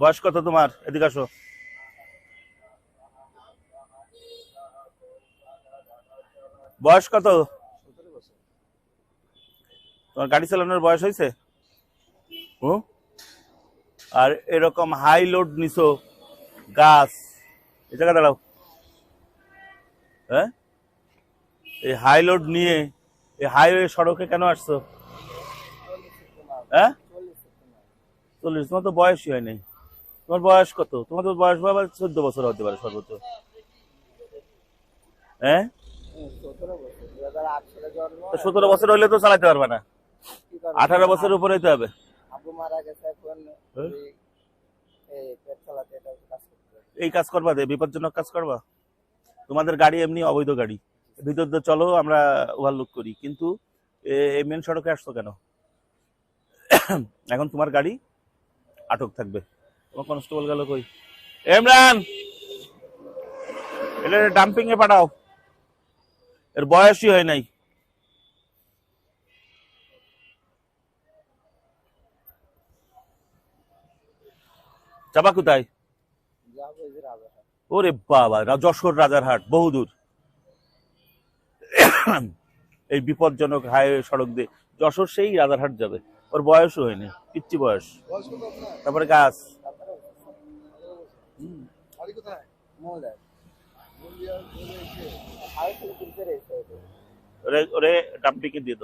বয়স কত তোমার? এদিকে আসো। বয়স কত? তোমার গাড়ি চালানোর বয়স হয়েছে? আর এরকম হাই লোড নিছো, গাছ এটা দাঁড়াও। হ্যাঁ? এই হাই লোড নিয়ে এই হাইওয়ে সড়কে কেন আসছো? হ্যাঁ? চল্লিশ তোমার তো বয়সই হয় নাই তোমার বয়স কত? তোমার তো বয়স বাবা চোদ্দ বছর হতে পারে সর্বোচ্চ। হ্যাঁ? সতেরো বছর হইলে তো চালাতে পারবে না। আঠারো বছর উপরে হইতে হবে। হ্যাঁ? এই কাজ হবে। এই কাজ করবা দে বিপজ্জনক কাজ করবা। তোমাদের গাড়ি এমনি অবৈধ গাড়ি। ভিতর দিয়ে চলো আমরা ওভারলুক করি। কিন্তু এই মেন সড়কে আসতো কেন? এখন তোমার গাড়ি আটক থাকবে। তোমার কনস্টেবল গেল কই? এমরান এটা ডাম্পিং এ পাঠাও। এর বয়সই হয় নাই। চাপা কোথায়। ওরে বাবা যশোর রাজারহাট বহুদূর। এই বিপজ্জনক হাইওয়ে সড়ক দিয়ে যশোর সেই রাজারহাট যাবে। ওর বয়সও হয়নি পিচ্ছি বয়স। তারপরে গাছ। দিয়ে